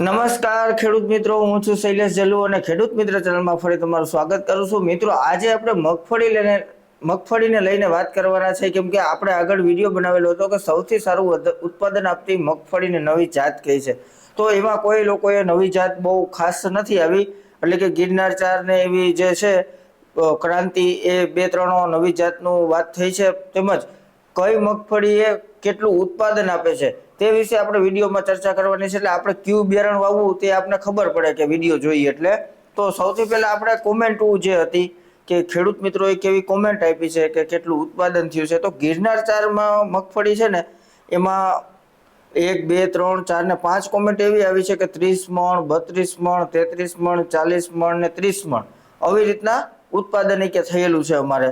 નમસ્કાર ખેડૂત મિત્રો, હું છું શૈલેષ જલ્લુ અને ખેડૂત મિત્ર ચેનલમાં ફરી તમારું સ્વાગત કરું છું. મિત્રો, આજે આપણે મગફળી લઈને, મગફળીને લઈને વાત કરવાના છે. કેમ કે આપણે આગળ વીડિયો બનાવેલો હતો કે સૌથી સારું ઉત્પાદન આપતી મગફળીની નવી જાત કઈ છે. તો એમાં કોઈ લોકોએ નવી જાત બહુ ખાસ નથી આવી. એટલે કે ગિરનાર ચાર ને એવી જે છે ક્રાંતિ એ બે ત્રણ નવી જાતનું વાત થઈ છે. તેમજ કઈ મગફળી એ કેટલું ઉત્પાદન આપે છે. તે વિશે આપણે વિડીયોમાં ચર્ચા કરવાની છે એટલે આપણે ક્યુ બિયારણ વાવવું તે આપણે ખબર પડે કે વીડિયો જોઈએ એટલે. તો સૌથી પહેલા આપણે કોમેન્ટ જે હતી કે ખેડૂત મિત્રોએ કેવી કોમેન્ટ આપી છે કે કેટલું ઉત્પાદન થયું છે. તો ગિરનાર ચારમાં મગફળી છે ને, એમાં એક, બે, ત્રણ, ચાર ને પાંચ કોમેન્ટ એવી આવી છે કે ત્રીસ મણ, બત્રીસ મણ, તેત્રીસ મણ, ચાલીસ મણ ને ત્રીસ મણ. આવી રીતના ઉત્પાદન કે થયેલું છે અમારે.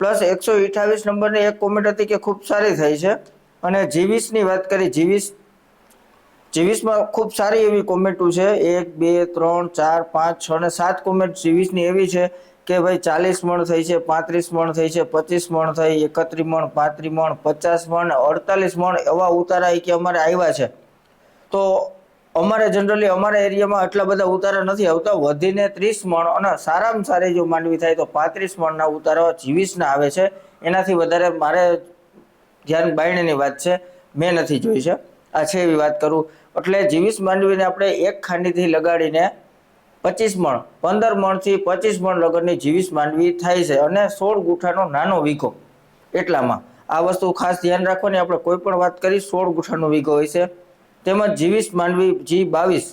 પ્લસ એકસો અઠાવીસ નંબરની એક કોમેન્ટ હતી કે ખૂબ સારી થઈ છે. અને જીવીસની વાત કરી, જીવીસ, જીવીસમાં ખૂબ સારી એવી કોમેન્ટો છે. એક, બે, ત્રણ, ચાર, પાંચ, છ ને સાત કોમેન્ટ જીવીસની એવી છે કે ભાઈ ચાલીસ મણ થઈ છે, પાંત્રીસ મણ થઈ છે, પચીસ મણ થઈ, એકત્રીસ મણ, પાંત્રીસ મણ, પચાસ મણ, અડતાલીસ મણ એવા ઉતારા કે અમારે આવ્યા છે. તો અમારે જનરલી અમારા એરિયામાં આટલા બધા ઉતારા નથી આવતા. વધીને ત્રીસ મણ અને સારામાં સારી જો માંડવી થાય તો પાંત્રીસ મણના ઉતારા જીવીસના આવે છે. એનાથી વધારે મારે ધ્યાન બાયણની વાત છે, મેં નથી જોઈ છે. આ છે એવી વાત કરું. એટલે જીવીસ માંડવીને આપણે એક ખાંડીથી લગાડીને પચીસ મણ, પંદર મણથી પચીસ મણ લગનની જીવીસ માંડવી થાય છે અને સોળ ગુઠાનો નાનો વીઘો એટલામાં. આ વસ્તુ ખાસ ધ્યાન રાખવાની આપણે કોઈ પણ વાત કરી, સોળ ગુઠાનો વીઘો હોય છે. તેમજ જીવીસ માંડવી જી બાવીસ,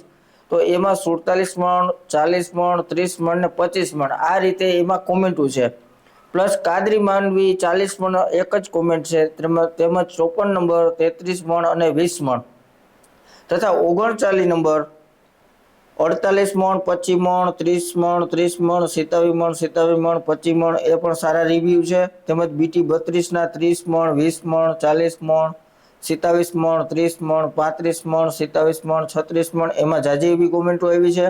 તો એમાં સુડતાલીસ મણ, ચાલીસ મણ, ત્રીસ મણ ને પચીસ મણ, આ રીતે એમાં કોમેન્ટું છે. પ્લસ કાદરી માનવી ચાલીસ મણ એક જ કોમેન્ટ છે. તેમજ ચોપન નંબર, તેત્રીસ મણ અને વીસ મણ. તથા ઓગણચાલીસ નંબર, અડતાલીસ મણ, પચીસ મણ, ત્રીસ મણ ત્રીસ મણ સિત્તાવી મણ, સિત્તાવીસ મણ, પચીસ મણ એ પણ સારા રિવ્યૂ છે. તેમજ બીટી બત્રીસના ત્રીસ મણ, વીસ મણ, ચાલીસ મણ, સિત્તાવીસ મણ, ત્રીસ મણ, પાંત્રીસ મણ, સિત્તાવીસ મણ, છત્રીસ મણ એમાં જાજી એવી કોમેન્ટો આવી છે.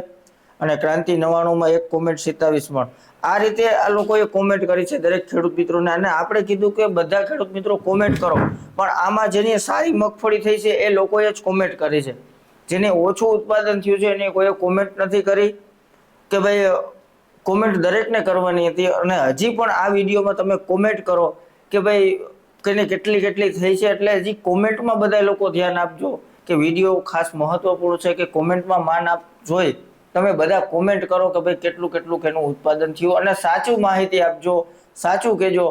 અને ક્રાંતિ નવાણુંમાં એક કોમેન્ટ સિત્તાવીસ મણ આ રીતે આ લોકોએ કોમેન્ટ કરી છે દરેક ખેડૂત મિત્રોને અને આપણે કીધું કે બધા ખેડૂત મિત્રો કોમેન્ટ કરો. પણ આમાં જેની સારી મગફળી થઈ છે એ લોકોએ જ કોમેન્ટ કરી છે. જેને ઓછું ઉત્પાદન થયું છે એને કોઈએ કોમેન્ટ નથી કરી કે ભાઈ કોમેન્ટ દરેકને કરવાની હતી. અને હજી પણ આ વિડીયોમાં તમે કોમેન્ટ કરો કે ભાઈ, કેને કેટલી કેટલી થઈ છે એટલે હજી કોમેન્ટમાં બધા લોકો ધ્યાન આપજો કે વીડિયો ખાસ મહત્વપૂર્ણ છે કે કોમેન્ટમાં માન આપ જોઈ તમે બધા કોમેન્ટ કરો કે ભાઈ કેટલું કેટલું કેનું ઉત્પાદન થયું? અને સાચું માહિતી આપજો, સાચું કહેજો.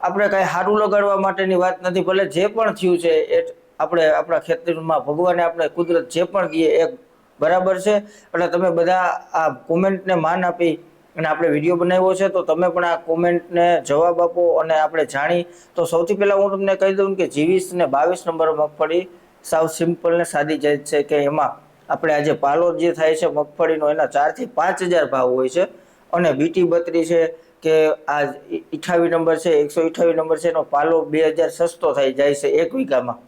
આપણે કાંઈ સારું લગાડવા માટેની વાત નથી, ભલે જે પણ થયું છે એ આપણે આપણા ખેતરમાં ભગવાને આપણે કુદરત જે પણ દઈએ એ બરાબર છે. એટલે તમે બધા આ કોમેન્ટને માન આપી અને આપણે વીડિયો બનાવ્યો છે, તો તમે પણ આ કોમેન્ટને જવાબ આપો અને આપણે જાણી. તો સૌથી પહેલાં હું તમને કહી દઉં કે જીવીસ ને બાવીસ નંબર મગફળી સાવ સિમ્પલ ને સાદી જાત છે કે એમાં આપણે આજે પાલો જે થાય છે, મગફળીનો એના ચારથી પાંચ હજાર ભાવ હોય છે. અને બીટી બત્રી છે કે આ ઇઠાવી નંબર છે, એકસો ઇઠાવી નંબર છે, એનો પાલો બે હજાર સસ્તો થઈ જાય છે એક વીઘામાં.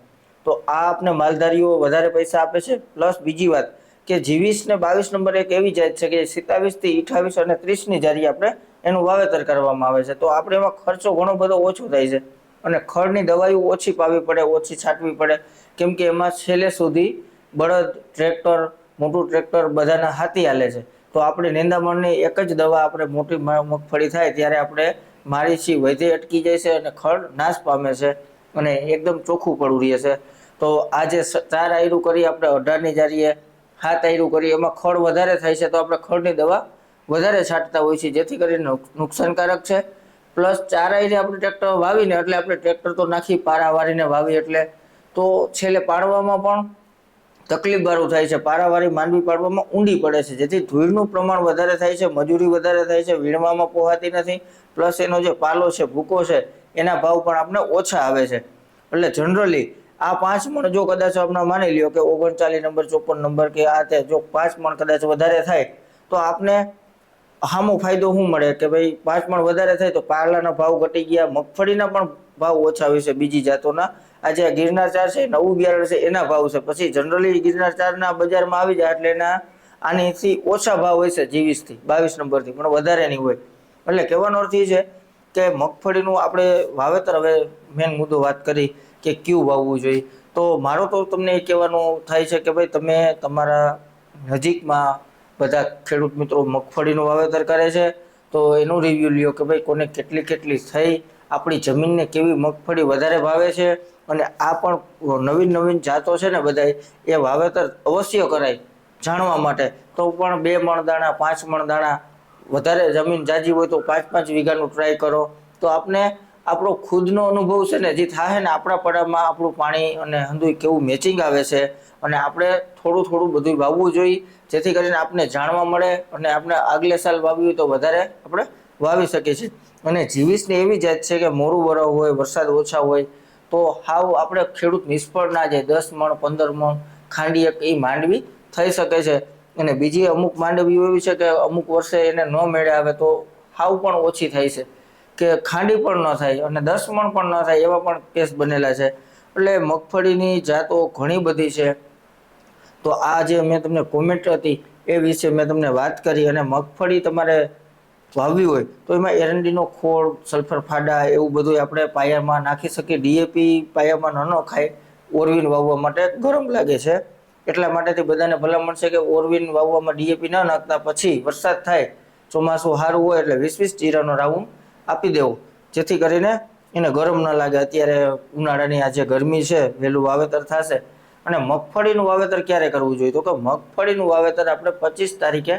તો આ આપણે માલધારીઓ વધારે પૈસા આપે છે? પ્લસ બીજી વાત કે જીવીસ ને બાવીસ નંબર એક એવી જાત છે કે સિત્તાવીસથી અઠાવીસ અને ત્રીસની જારી આપણે એનું વાવેતર કરવામાં આવે છે. તો આપણે એમાં ખર્ચો ઘણો બધો ઓછો થાય છે. અને ખડની દવાઈઓ ઓછી પાવી પડે, ઓછી છાંટવી પડે. કેમ કે એમાં છેલ્લે સુધી બળદ, ટ્રેક્ટર, મોટું ટ્રેક્ટર બધાના હાથી હાલે છે. તો આપણે નિંદામણની એક જ દવા આપણે મોટી મગફળી થાય ત્યારે આપણે મારી છી વૈધે અટકી જાય છે અને ખડ નાશ પામે છે અને એકદમ ચોખ્ખું પડવું રહે છે. તો આજે ચાર આયરું કરી આપણે અઢારની જારીએ હાથ આયરું કરી, એમાં ખડ વધારે થાય છે તો આપણે ખડની દવા વધારે છાંટતા હોય છે જેથી કરીને નુકસાનકારક છે. પ્લસ ચાર આયરે આપણે ટ્રેક્ટર વાવીને, એટલે આપણે ટ્રેક્ટર તો નાખી પારા વારીને વાવી એટલે તો છેલ્લે પાડવામાં પણ તકલીફ વાળું થાય છે. પારાવાળી માંડવી પાડવામાં ઊંડી પડે છે. જેથી ધૂળનું પ્રમાણ વધારે થાય છે, મજૂરી વધારે થાય છે, વીણવામાં પોહાતી નથી. પ્લસ એનો જે પાલો છે, ભૂકો છે, એના ભાવ પણ આપણે ઓછા આવે છે. એટલે જનરલી આ પાંચ મણ જો કદાચ આપણે માની લ્યો કે ઓગણચાલીસ નંબર, ચોપન નંબર કે આ તે જો પાંચ મણ કદાચ વધારે થાય, તો આપને હામો ફાયદો શું મળે? કે ભાઈ પાંચ મણ વધારે થાય તો પારલાના ભાવ ઘટી ગયા, મગફળીના પણ ભાવ ઓછા હોય છે, બીજી જાતોના. આજે જે ગિરનાર ચાર છે, નવું બિયારણ છે, એના ભાવ છે. પછી જનરલી ગિરનાર ચારના બજારમાં આવી જાય એટલે એના આનીથી ઓછા ભાવ હોય છે, જીવીસથી, બાવીસ નંબરથી, પણ વધારે નહીં હોય. એટલે કહેવાનો અર્થ એ છે કે મગફળીનું આપણે વાવેતર, હવે મેન મુદ્દો વાત કરી કે ક્યુ વાવવું જોઈએ. તો મારો તો તમને એ કહેવાનું થાય છે કે ભાઈ તમે તમારા નજીકમાં બધા ખેડૂત મિત્રો મગફળીનું વાવેતર કરે છે, તો એનું રિવ્યુ લ્યો કે ભાઈ કોને કેટલી કેટલી થઈ, આપણી જમીનને કેવી મગફળી વધારે ભાવે છે અને આ પણ નવીન નવીન જાતો છે ને બધાય, એ વાવેતર અવશ્ય કરાય જાણવા માટે. તો પણ બે મણ દાણા, પાંચ મણ દાણા, વધારે જમીન જાજી હોય તો પાંચ પાંચ વીઘાનું ટ્રાય કરો. તો આપને આપણો ખુદનો અનુભવ છે ને, જે થાય ને આપણા પડામાં આપણું પાણી અને હંદુઈ કેવું મેચિંગ આવે છે. અને આપણે થોડું થોડું બધું વાવવું જોઈએ, જેથી કરીને આપણે જાણવા મળે અને આપણે આગલે સાલ વાવ્યું તો વધારે આપણે વાવી શકીએ છીએ. અને જીવીસની એવી જાત છે કે મોરું વરવ હોય, વરસાદ ઓછા હોય તો હાવ આપણે ખેડૂત નિષ્ફળ ના જાય. દસ મણ, પંદર મણ ખાંડી એક એ માંડવી થઈ શકે છે. અને બીજી અમુક માંડવીઓ એવી છે કે અમુક વર્ષે એને ન મેળે આવે તો હાવ પણ ઓછી થાય છે. કે ખાંડી પણ ન થાય અને દસ મણ પણ ન થાય એવા પણ કેસ બનેલા છે. એટલે મગફળીની જાતો ઘણી બધી છે. તો આ જે મેં તમને કોમેન્ટ હતી એ વિશે મેં તમને વાત કરી અને મગફળી તમારે વાવવી હોય, તો એમાં એરંડીનો ખોળ સલ્ફર ફાડા એવું બધું આપણે પાયામાં નાખી શકીએ. ડીએપી પાયામાં ન નખાય, ઓરવીન વાવવા માટે ગરમ લાગે છે. એટલા માટેથી બધાને ભલામણ છે કે ઓરવીન વાવવામાં ડીએપી ન નાખતા પછી વરસાદ થાય, ચોમાસું સારું હોય એટલે વીસ વીસ જીરાનો રાઉન્ડ આપી દેવો. જેથી કરીને એને ગરમ ન લાગે. અત્યારે ઉનાળાની આ જે ગરમી છે, વહેલું વાવેતર થશે. અને મગફળીનું વાવેતર ક્યારે કરવું જોઈએ? તો કે મગફળીનું વાવેતર આપણે પચીસ તારીખે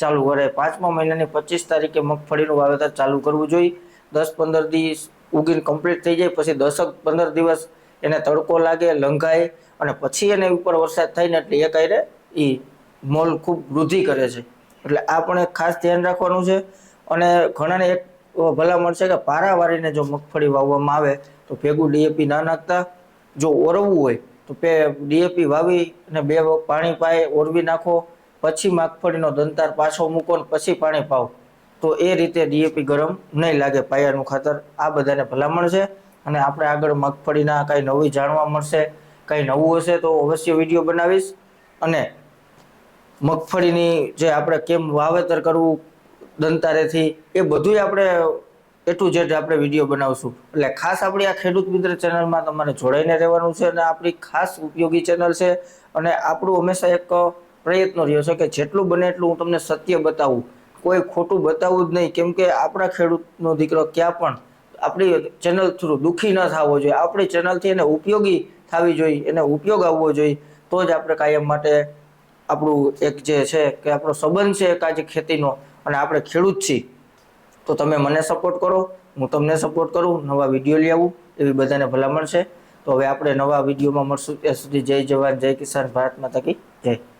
ચાલુ કરે. પાંચમા મહિનાની પચીસ તારીખે મગફળીનું વાવેતર ચાલુ કરવું જોઈએ. દસ પંદર દિવસ ઉગીને કમ્પ્લીટ થઈ જાય, પછી દસક પંદર દિવસ એને તડકો લાગે, લંઘાય અને પછી એને ઉપર વરસાદ થાય ને એટલે એ કાંઈ એ મોલ ખૂબ વૃદ્ધિ કરે છે. એટલે આ પણ એક ખાસ ધ્યાન રાખવાનું છે અને ઘણાને એક ભલામણ છે કે પારા વારીને જો મગફળી વાવવામાં આવે તો ભેગું ડીએપી ના નાખતા. જો ઓરવવું હોય તો ડીએપી વાવી અને બે પાણી પાય ઓરવી નાખો. પછી મગફળીનો દંતાર પાછો મૂકો ને પછી પાણી પાવ. તો એ રીતે ડીએપી ગરમ નહીં લાગે પાયાનું ખાતર. આ બધાને ભલામણ છે અને આપણે આગળ મગફળીના કાંઈ નવી જાણવા મળશે, કાંઈ નવું હશે તો અવશ્ય વીડિયો બનાવીશ. અને મગફળીની જે આપણે કેમ વાવેતર કરવું દંતારેથી, એ બધુંય આપણે એ ટુ ઝેડ આપણે વીડિયો બનાવશું. એટલે ખાસ આપણી આ ખેડૂત મિત્ર ચેનલમાં તમારે જોડાઈને રહેવાનું છે અને આપણી ખાસ ઉપયોગી ચેનલ છે અને આપણું હંમેશા એક પ્રયત્ન રહ્યો છે કે જેટલું બને એટલું હું તમને સત્ય બતાવું. કોઈ ખોટું બતાવવું જ નહીં. કેમ કે આપણા ખેડૂતનો દીકરો ક્યાં પણ આપણી ચેનલ થ્રુ દુઃખી ન થવો જોઈએ. આપણી ચેનલથી એને ઉપયોગી થવી જોઈએ. એને ઉપયોગ આવવો જોઈએ. તો જ આપણે કાયમ માટે આપણું એક જે છે કે આપણો સંબંધ છે એક આજે ખેતીનો અને આપણે ખેડૂત છીએ. તો તમે મને સપોર્ટ કરો. હું તમને સપોર્ટ કરું. નવા વીડિયો લઈ આવું. એવી બધાને ભલામણ છે. તો હવે આપણે નવા વિડીયોમાં મળશું. ત્યાં સુધી જય જવાન. જય કિસાન ભારત માતા કી જય.